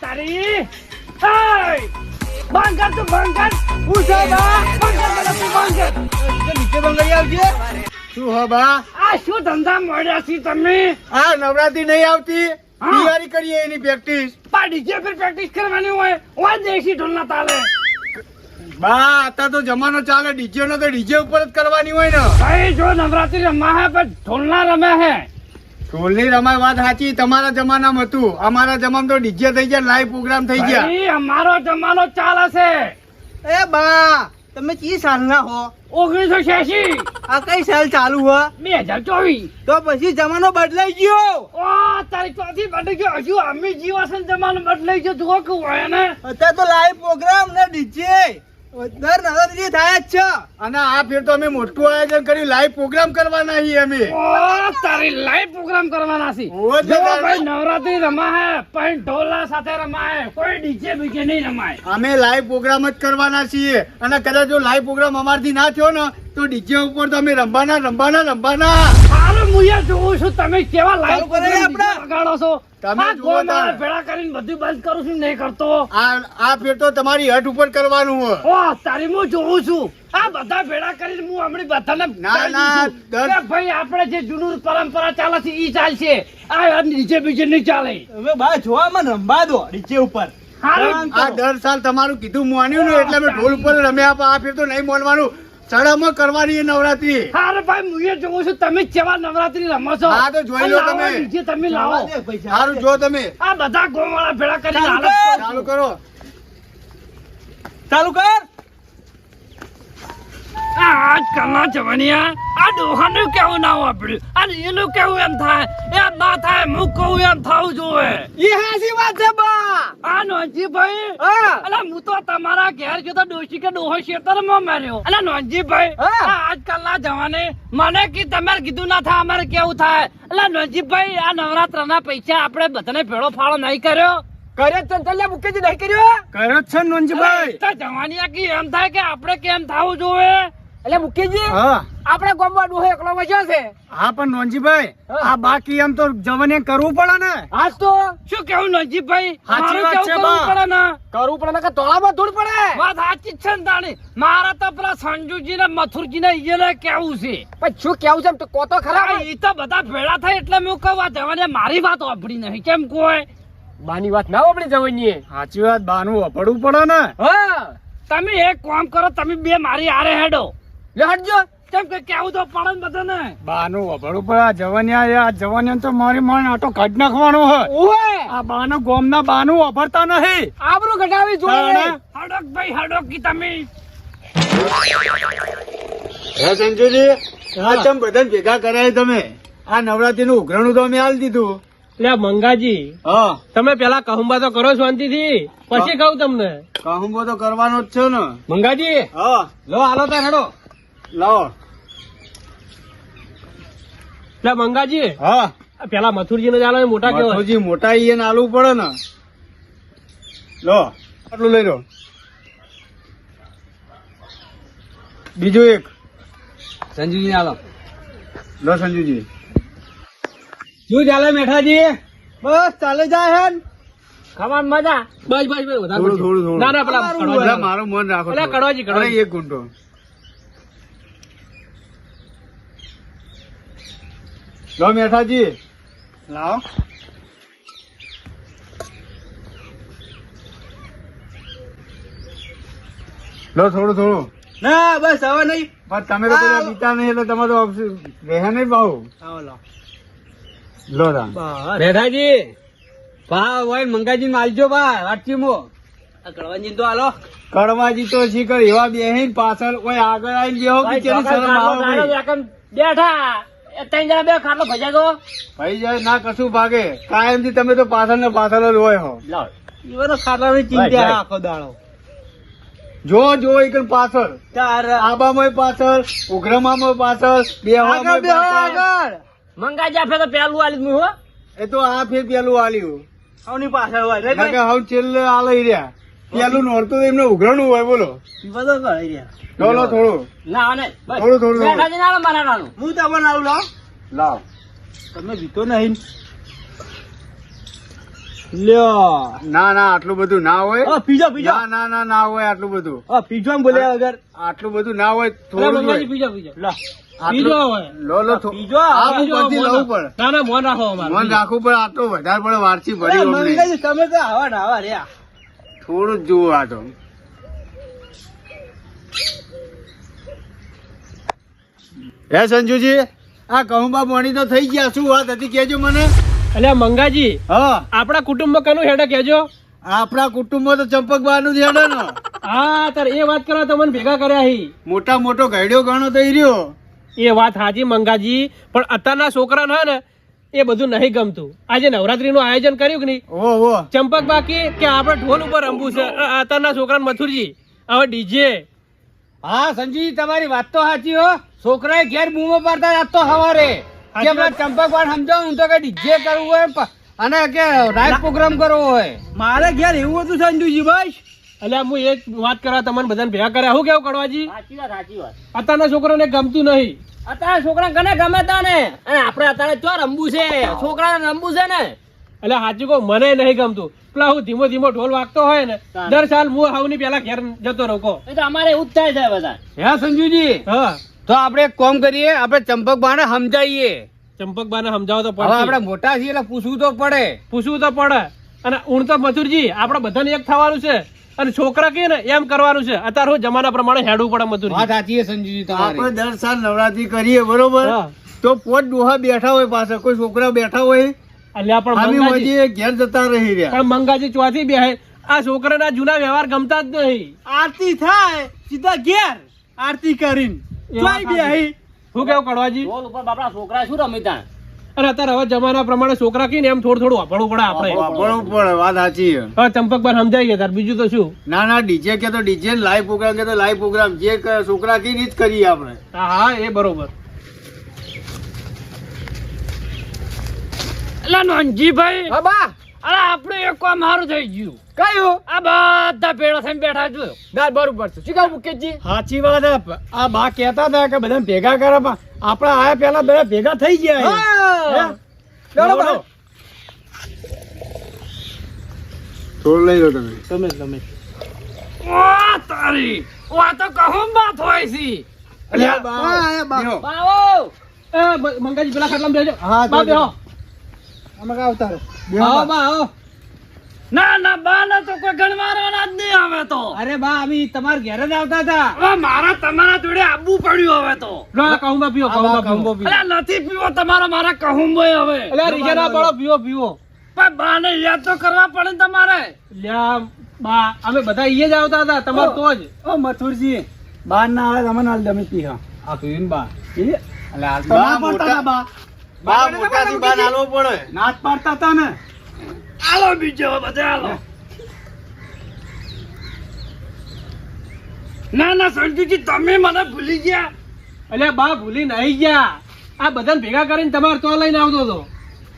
તારી કર તું હું છે બા. કર પેલા તું બંધ નીચે બંગાઈ આવજે. શું હો બા? આ શું ધંધા મળ્યા છે તમે? આ નવરાત્રી નહીં આવતી. તૈયારી કરીએ એની પ્રેક્ટિસ પા ડીજે પર પ્રેક્ટિસ કરવાની હોય ઓય દેશી ઢોલના તાલે. બા અત્યારે તો જમાનો ચાલે. ડીજે નો તો ડીજે ઉપર જ કરવાની હોય ને. ભાઈ જો નવરાત્રી રમા હે પણ ઢોલના રમે હે. ઢોલની રમાય વાત સાચી તમારા જમાનામાં હતું. અમારા જમાનામાં તો ડીજે થઈ ગયા લાઈવ પ્રોગ્રામ થઈ ગયા. અમારો જમાનો ચાલે છે એ બા તમે ચી સાલના હો? ઓગણીસો છ્યાસી. આ કઈ સાલ ચાલુ હો? બે હજાર ચોવીસ. તો પછી જમાનો બદલાઈ ગયો. ઓ તારી ચોથી બદલી ગયો. હજુ અમે જીવાસન જમાનો બદલાઈ ગયો. તું કહું હોય ને? અત્યારે તો લાઈવ પ્રોગ્રામ ને ડીજે. દર નવરાત્રી થાય જ છે. અને આ ફેર તો અમે મોટું આયોજન કર્યું. લાઈવ પ્રોગ્રામ કરવાના છીએ અમે. તારી લાઈવ પ્રોગ્રામ કરવાના છે. ભાઈ નવરાત્રી રમાય પણ ઢોલા સાથે રમાય કોઈ ડીજે બીજે નહીં રમાય. અમે લાઈવ પ્રોગ્રામ જ કરવાના છીએ. અને કદાચ જો લાઈવ પ્રોગ્રામ અમારથી ના થયો ને તો ડીજે ઉપર તો અમે રમવાના રમવાના રમવાના હારું હું જોઉં છું તમે કેવા લાઈવ ચાલુ આપણે? વગાડો છો? તમે જુઓ ભેળા કરીને બધું બંધ કરું છું નહીં કરતો. આ આ ફેર તો તમારી હટ ઉપર કરવાનું હોય. ઓ તારી હું જોઉં છું. આ બધા ભેળા કરીને હું હમણાં બધાને ના, ના, ભાઈ આપણે જે જૂનું પરંપરા ચાલે છે ઈ ચાલશે આ નીચે બીજે નહીં ચાલે. હવે બા જોવામાં રંબા દો નીચે ઉપર. આ દર સાલ તમારું કીધું માન્યું ને એટલે અમે ઢોલ ઉપર રમ્યા પણ આ ફેર તો નહીં માનવાનું સડામાં કરવાની એ નવરાત્રી. અરે ભાઈ હું એ જોઉં છું તમે કેવા નવરાત્રી રમો છો? હા, તો જોઈ લો તમે. આવા તમે લાવો. સારું જો તમે. આ બધા ગોવાળા ભેળા કરી. ચાલુ કરો. ચાલુ. કરો. આ આજકાલના જવાનિયા આ. ડોહાનું કેવું ના વાપર્યું અને એનું કેવું એમ થાય? એમ ના થાય હું કહું એમ થવું જોવે એ હાસી વાત છે બા. આ નોનજી અલા હું તો તમારા ઘેર જતો ડોશી કે ડોહો શેતરમાં માર્યો. અલા નોનજી ભાઈ હા. જવાને મને કી તમારે કીધું ના થાય અમારે કેવું થાય? અલા નોનજી આ નવરાત્ર ના પૈસા આપણે બધાને ભેળો ફાળો નહીં કર્યો? કર્યો ચંચલ્યા મુકેજી નહીં કર્યો? કર્યો જ છે નોનજીભાઈ. તો જવાની આખી એમ થાય કે આપણે કેમ થવું જોવે એટલે મુકેજી આપણે ગોમવા ડોહે એકલો વચ્યો છે. હા પણ નોનજીભાઈ આ બાકી એમ તો જવાને કરવું પડે ને. આજ તો? શું કેવું નોનજીભાઈ? સાચી વાત છે, કરવું બા. પડે ને? કરવું પડે નકર તોળામાં ધૂળ પડે? વાત સાચી છે ને તાણી. મારા તો પેલા સંજુજી ને મથુરજી ને ઈને કેવું છે. પણ શું કેવું છે તો કોતો ખરા એ તો બધા ભેળા થાય એટલે મેં કહું આ જવાને મારી વાત ઓભડી નહીં. કેમ કોઈ? બાની વાત ના ઓભડી જવાની સાચી વાત બાનું વપડવું પડે ને. હા. તમે એક કામ કરો તમે બે મારી આરે હેડો. લે હટજો. કેમ કે કેવું તો પડે ને બધાને. બાનું વપડવું પડે આ જવાનિયા આ જવાનિયા તો મારી માન આટો કાઢ નાખવાનો હોય. ઓએ આ બાનું ગોમના બાનું વપરતા નહીં આબરૂ ઘટાવી જોઈએ હડક ભાઈ હડક કી તમે. હે સંજુજી આ તમે બધાને ભેગા કરાય તમે. આ નવરાત્રી નું ઉઘરાણું તો અમે હાલ દીધું. એટલે મંગાજી હા. તમે પેલા કહુંબા તો કરો શાંતિથી. પછી કહું તમને. કહુંબો તો કરવાનો જ છે ને. મંગાજી હા. લો હાલો તાર હેડો. લાવો. એટલે મંગાજી. હા. પેલા મથુરજી ને ચાલો મોટા કેવો મથુરજી મોટા ઈ આલવું પડે ને. લો આટલું લઈ લો. બીજું એક. સંજુજી હાલો લો સંજુજી. શું ચાલે મેઠાજી. બસ ચાલે જાય હે ખાવાનું મજા. બસ બસ બસ વધારે થોડું થોડું ના ના પેલા મારું મન રાખો કડવાજી, કડવા એક ગુંઠો લો મેઠાજી. લાવો. લો થોડું થોડું. ના બસ હવે નહીં. પણ તમે તો પેલા પીતા નહીં એટલે તમે રહે નહીં ભાવ લો લો તા મેઠાજી ભા હોય મંગાજી ને આલજો ભા વાટકી કડવાજી તો હાલો. કડવાજી તો શીખર એવા બેહીન પાછળ કોઈ આગળ આવીને બેહો કે જેની શરમ આવે ભાઈ. બેઠા. ત્રણ જણા બે ખાટલો ભજા ગયો ભાઈ જાય ના કશું ભાગે. કાયમથી તમે તો પાછળ ને પાછળ જ હોય હો. ઈવન તો ચિંતા આખો દાડો. જો જો એક પાછળ. તાર. આબામાં પાછળ ઉઘરામાં પાછળ પાછળ. આગળ. મંગાજી આપે તો પેલું આલી હું હો. એ તો આ ફેર પેલું આલ્યું. હવની પાછળ હોય. હવે છેલ્લે આ લઈ રહ્યા. પેલું નોરતું તો એમને ઉઘરાણું હોય બોલો. બધો કરી રહ્યા લો લો થોડું. ના ને થોડું થોડું. બેઠાજી ના મારા નાનું. હું તમને આવું લાવ. લાવ. તમે જીતો નહીં. લ્યો. ના ના આટલું બધું ના હોય. પીજો પીજો. ના ના ના ના હોય આટલું બધું. પીજો એમ બોલ્યા વગર. આટલું બધું ના હોય થોડું. પીજો પીજો. લો. આટલું- પીજો હોય. લો લો થો- પીજો, આ પીજો, ઉપરથી મોન લવું રાખ- પડે ના ના મોન રાખો મન રાખવું પડે આટલો વધારે પડે વારસી ભરી તમે તો આવા ના આવા રહ્યા. થોડું જ જુઓ આ તો. હે સંજુજી આ કહુંબા મોણી તો થઈ ગયા. શું વાત હતી કેજો મને. અલ્યા મંગાજી હા. આપણા કુટુંબમાં કનું હેડે કેજો આપણા કુટુંબમાં તો ચંપકબા નું જ હેડે ને. હા તાર એ વાત કરવા તમને ભેગા કર્યા હી. મોટા મોટો ઘડ્યો ગણો થઈ રહ્યો. એ વાત હાજી મંગાજી. પણ અત્યારના છોકરા ના ને એ બધું નહીં ગમતું. આજે નવરાત્રી નું આયોજન કર્યું કે નહીં? ચંપક બાકી કે આપણે ઢોલ ઉપર રમવું છે? અત્યારના છોકરા મથુરજી હવે ડીજે. હા સંજી તમારી વાત તો સાચી હો. છોકરાએ ઘેર બૂમો પાડતા આજ તો હવારે ચંપક સાચી પેલા હું સમજાવું તો કે ડીજે કરવું હોય અને કે રાઈટ પ્રોગ્રામ કરવો હોય. મારે ઘેર એવું હતું સંજુજી ભાઈ? એટલે હું એક વાત કરવા તમને બધાને ભેગા કર્યા શું કેવું કડવાજી? સાચી વાત સાચી વાત. અત્યારના છોકરાને ગમતું નહીં. અત્યારે છોકરા કને ગમે તા ને અને આપણે અત્યારે ચો રમવું છે? છોકરાને રમવું છે ને? એટલે સાચું કહું મને નહીં ગમતું. પેલા હું ધીમો ધીમો ઢોલ વાગતો હોય ને દર સાલ હું હાવની પેલા ઘેર જતો રોકો એ તો અમારે એવું જ થાય છે બધા. હે સંજુજી? હા. તો આપણે એક કોમ કરીએ આપણે ચંપક બાને સમજાવીએ ચંપક બાને સમજાવો તો પડે આપણે મોટા છીએ એટલે પૂછવું તો પડે. પૂછવું તો પડે. અને ઊણ તો મથુરજી આપણે બધાને એક થવાનું છે. અને છોકરા કે ને એમ કરવાનું છે. અત્યારે હું જમાના પ્રમાણે હેડવું પડે વાત સાચી છે સંજુજી આપણે દર સાલ નવરાત્રી કરીએ બરોબર? તો પોત ડોહા બેઠા હોય પાછળ કોઈ છોકરા બેઠા હોય અલ્યા પણ મંગાજી ઘેર જતા રહી રહ્યા. પણ મંગાજી ચોથી બે આ છોકરાના જૂના વ્યવહાર ગમતા જ નહીં. આરતી થાય સીધા ઘેર આરતી કરીને. એ બે હું. કેવું કડવાજી? બોલ ઉપર બાપડા છોકરા શું રમી તા અને અત્યારે હવે જમાના પ્રમાણે છોકરા કહીને એમ થોડું થોડું વાપરવું પડે આપણે. વાપરવું પડે વાત સાચી છે. હવે ચંપકબાન સમજાઈ ગયા તાર. બીજું તો શું? ના ના ડીજે કે તો ડીજે લાઈવ પ્રોગ્રામ કે તો લાઈવ પ્રોગ્રામ જે છોકરા કઈ ની જ કરીએ આપણે. હા હા એ બરોબર. એટલે નોનજીભાઈ. હા બા. અરે આપણે એક કામ સારું થઈ ગયું. કયું? આ બધા ભેળા થઈને બેઠા જોયો ના બરોબર છે. શું કહું મુકેશજી? સાચી વાત. આ બા કહેતા હતા કે બધા ભેગા કરે પણ આપણે આયા પહેલા બધા ભેગા થઈ ગયા બરોબર થોડું લઈ લો તમે. તમે તમે ઓ તારી. ઓ આ તો કહું બાત હોય છે. અલ્યા બા, આયા બા. બેહો. એ મંગાજી પેલા ખાટલામાં બેજો હા, બેહો. અમે કા અવતારો? બેહો આવો બા. બા આવો. ના ના બા ના તો કોઈ ગણવારવાના જ નહીં હવે તો. અરે બા અમે તમારા ઘેર જ આવતા હતા. મારા તમારા જોડે આવવું પડ્યું હવે તો. લો કહુંબા પીવો કહુંબા કંબો પીવો પી. નથી પીવો તમારો મારા કહું હવે. એટલે રીજા પડો પીવો પીવો પણ બાને યાદ તો કરવા પડે ને તમારે. લ્યા બા અમે બધા ઈએ જ આવતા હતા તમારે તો જ. ઓ મથુરજી બાર ના આવે તમે ના તમે પી આ પીવીને બા. એ? બા મોટા- બા. બા મોટાથી બા નાલવો પડે. નાચ પાડતા હતા ને? આલો બીજો બધા આલો ના ના સંજુજી તમે મને ભૂલી ગયા. એટલે બા ભૂલી નહીં ગયા. આ બધાને ભેગા કરીને તમારે તો લઈને આવતો હતો.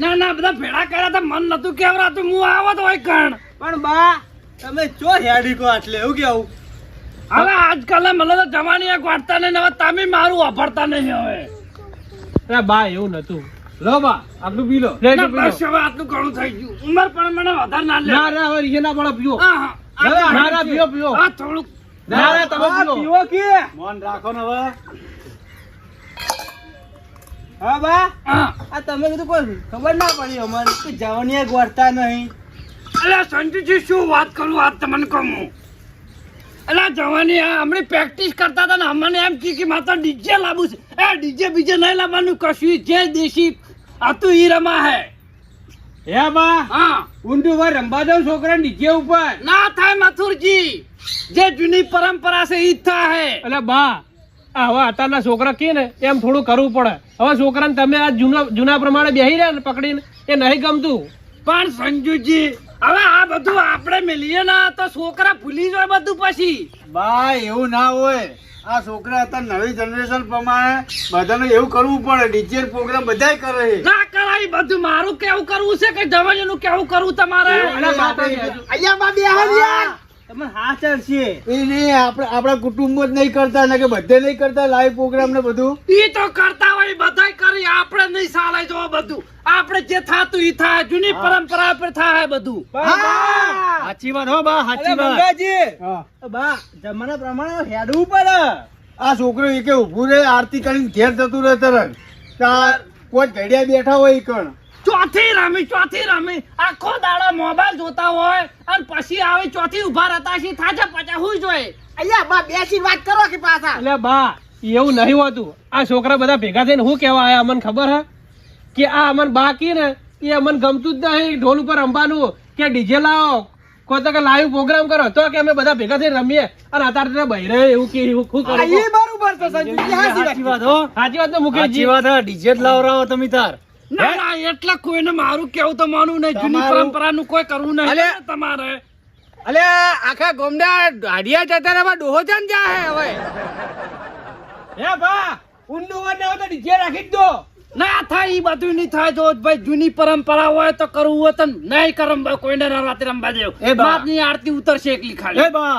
ના ના બધા ભેગા કર્યા હતા. મન નતું કેવરાતું. હું આવત હોય કણ પણ બા તમે ચો હેડી કો આટલે? એવું કેવું? હવે આજકાલ મને તો જવાની એક વાર્તા નહીં હવે તમે મારું વાપરતા નહીં હવે. એટલે બા એવું નતું. લો બા આટલું પી લો. બસ હવે આટલું ઘણું થઈ ગયું. ઉંમર પણ મને વધારે ના લે. ના ના હવે રીજા ના પડો પીઓ. હા, હા. ના ના પીઓ પીવો આ થોડું ના ના તમે પીઓ. પીવો કે? મોન રાખો ને હવે. હા બા? આ તમે કીધું કોઈ ખબર ના પડી અમારે કે જવાની એક વર્તા નહીં. અલ્યા સંજુજી શું વાત કરું? વાત તમને કહું હું અલ્યા જવાની આ હમણાં પ્રેક્ટિસ કરતા હતા ને અમને એમ કે કે માત્ર ડીજે લાવવું છે. એ ડીજે બીજે નહીં લાવવાનું કશું જે દેશી હતું ઈ રમા હે. હે બા હા. ઊંડું ભાઈ રંબા દઉં છોકરા નીચે ઉપર. ના થાય મથુરજી. જે જૂની પરંપરા છે ઈ થાય એટલે બા આ હવે અત્યારના છોકરા કે ને એમ થોડું કરવું પડે. હવે છોકરાને તમે આ જૂના જૂના પ્રમાણે બેહી રહ્યા ને પકડીને એ નહીં ગમતું. પણ સંજુજી હવે આ બધું આપણે મેલીએ ના તો છોકરા ભૂલી જાય બધું પછી. બા એવું ના હોય. આ છોકરા અત્યારે નવી જનરેશન પ્રમાણે બધાને એવું કરવું પડે. ડીજે પ્રોગ્રામ બધાય કરે. છે. ના કરાય બધું મારું કેવું કરવું છે કે જવાનીનું કેવું કરવું તમારે? અહીંયા બાબી બે હાલ્યા તમને હા એ નહીં આપણે આપણા કુટુંબો જ નહીં કરતા ને કે બધે નહીં કરતા લાઈવ પ્રોગ્રામ ને બધું. ઈ તો કરતા હોય બધાય કરી આપણે નહીં ચાલે જો બધું. આપણે જે થાતું ઈ થાય જૂની પરંપરા પર થાય બધું. સાચી વાત હો બા સાચી વાત. મંગાજી હા. બા જમાના પ્રમાણે હેડવું પડે. આ છોકરો એ કે ઊભું રહે આરતી કરીને ઘેર જતું રહે તરત. ચાર કોઈ ઘડિયા બેઠા હોય ઈ કણ. ચોથી રમી ચોથી રમી. આખો દાડો મોબાઈલ જોતા હોય અને પછી આવે ચોથી ઊભા રહેતા છે થાચા પાછા હું જોઈએ અહીંયા બા બેસી વાત કરો કે પાછા? એટલે બા એવું નહીં હોતું. આ છોકરા બધા ભેગા થઈને શું કહેવા આયા? અમને ખબર હે? કે આ અમન બાકી ને એ અમને ગમતું જ નહીં. ઢોલ ઉપર રમવાનું. કે ડીજે લાવો. કોઈ તો કે લાઈવ પ્રોગ્રામ કરો. તો કે અમે બધા ભેગા થઈને રમીએ. અને અત્યારે તો બહેરે એવું કે એવું શું કરો? એ બરોબર સંજુજી. હાચી વાત. હો. સાચી વાત તો મુકેશજી. વાત ડીજે જ લાવરાવો તમે તાર. ના ના એટલે કોઈને મારું કેવું તો માનું નહીં. જૂની પરંપરાનું કોઈ કરવું નહીં તમારે. અલે આખા ગોમડા ઢાડિયા જતા રહેવા ડોહો ચાન જા હે હવે. હે બા ઊંડું વર તો ડીજે રાખી દો. ના થાય ઈ બધું નહીં થાય. જો ભાઈ જૂની પરંપરા હોય તો કરવું હોય તો નહીં કરમ કોઈને રાત્રે રમવા દેવ. એ બાપની આરતી ઉતરશે એકલી ખાલી. એ બા.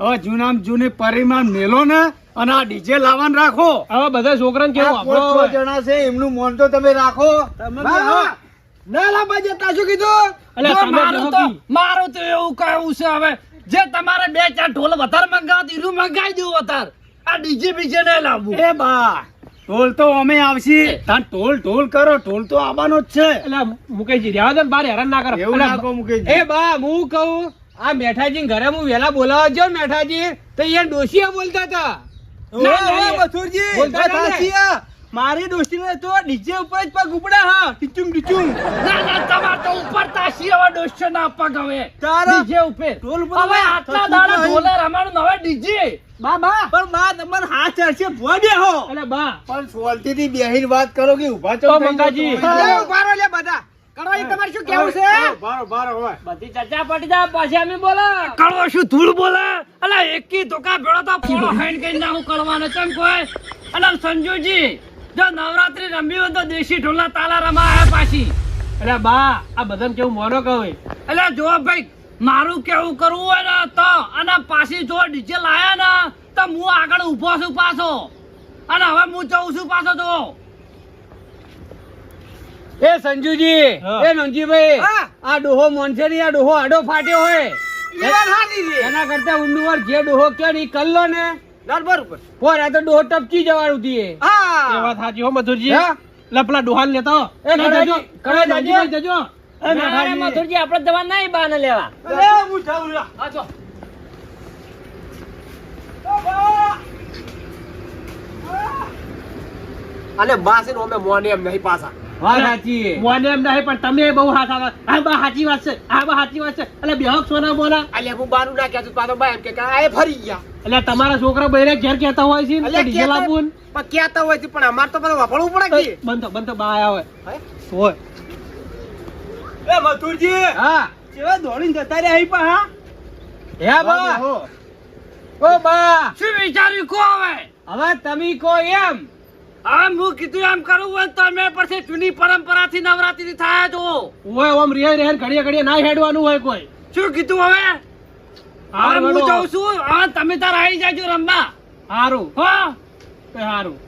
હવે જૂનામ જૂની પરિમાણ મેલો ને અને આ ડીજે લાવવાનું રાખો. હવે બધા છોકરાને કેવું આપણો જણા છે? એમનું મોન તો તમે રાખો. ના લાંબા જતા શું કીધું? અલ્યા, મારું તો મારું તો એવું કહેવું છે હવે. જે તમારે બે ચાર ઢોલ વધારે મંગાવો તો એનું મંગાવી દઉં વધારે. આ ડીજે બીજે નહીં લાવવું. એ બા ઢોલ તો અમે આવશી. તાન ઢોલ ઢોલ કરો. ઢોલ તો આવવાનો જ છે. એટલે મુકેશજી રહ્યા દે ને બાર હેરાન ના કરો. એવું ના કહો મુકેશજી. એ બા હું કહું આ મેઠાજી ઘરે હું વેલા બોલાવા જો મેઠાજી તો એ ડોશિયા બોલતા હતા. બોલતા હતા ને? તો ડીજે ઉપર જ પગ ઉપડ્યા હા ટીચુમ ટીચુમ. ના ના તમાર તો ઉપર તાસી હવે દોસ્તો ના પગ હવે. તારા- ડીજે ઉપર. ઢોલ ઉપર હવે આટલા દાડા ઢોલર રમાડું નવા ડીજે. બા બા. પણ બા તમાર હાથ ચડશે ભોડે હો અલે બા. પણ સોલતી થી બેહીન વાત કરો કે ઊભા ચો મંગાજી. ઊભા રહો લે બધા. એ તમારે શું કેવું છે? બારો, બારો, હોય. બધી ચર્ચા પડી જાય પછી અમે બોલો. કળવો શું ધૂળ બોલે? અલા એકી ધોકા ભેળો તો પોળો ખાઈને કઈ નાખું કળવાનો ચમ કોઈ? અલા સંજુજી જો નવરાત્રી રમી હોય તો દેશી ઢોલા તાલા રમાયા પાછી. અરે બા આ બધાને કેવું મોનો કહે એટલે જો ભાઈ મારું કેવું કરવું હોય ને તો અને પાછી જો ડીજે લાયા ને તો હું આગળ ઊભો છું પાછો. અને હવે હું જઉં છું પાછો જો એ સંજુજી એ નંજીભાઈ આ ડોહો મોનસે આ ડોહો આડો ફાટ્યો હોય. એના કરતા ઊંડું વાર જે ડોહો કે ની કલ્લો ને. પોર આ તો ડોહો ટપકી જવાનું હતી એ. વાત સાચી હો મધુરજી. લપલા ડોહાલ લેતો એ જજો. એ જજો. એ મેઠાજી. મથુરજી આપણે દવા નહીં બાને લેવા. અને બાસે નો અમે મોને એમ નહીં પાછા. વાત સાચી મોને એમ નહીં પણ તમે બહુ હાથ આવે આ બા સાચી વાત છે આ બા સાચી વાત છે. એટલે બેહક સોના બોલા. અલ્યા હું બારું ના કહેતો પાછો બા એમ કે કે આ એ ફરી ગયા. એટલે તમારા છોકરા બહેરે ઘેર કહેતા હોય છે ડીજે પણ કહેતા હોય છે પણ અમારે તો બધું વાપરવું પડે કે? બંધો બંધો બા આયા હોય હોય. એ મથુરજી હા. કેવા દોડીને જતા રહ્યા અહીં પણ હા? હે બા. હો. ઓ બા. શું વિચાર્યું કો હવે? હવે તમે કો એમ. હવે હું કીધું એમ કરું હોય તમે અમે પછી જૂની પરંપરાથી નવરાત્રી થાય જો હોય ઓમ રે રે ઘડીએ ઘડીએ ના હેડવાનું હોય કોઈ. શું કીધું હવે? હા હું જાઉં છું. આ તમે તાર આવી જાજો રમવા. હારું. હો? એ હારું.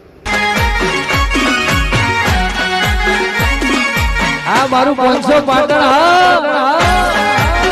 હા મારું પાંચસો પાટણ હા.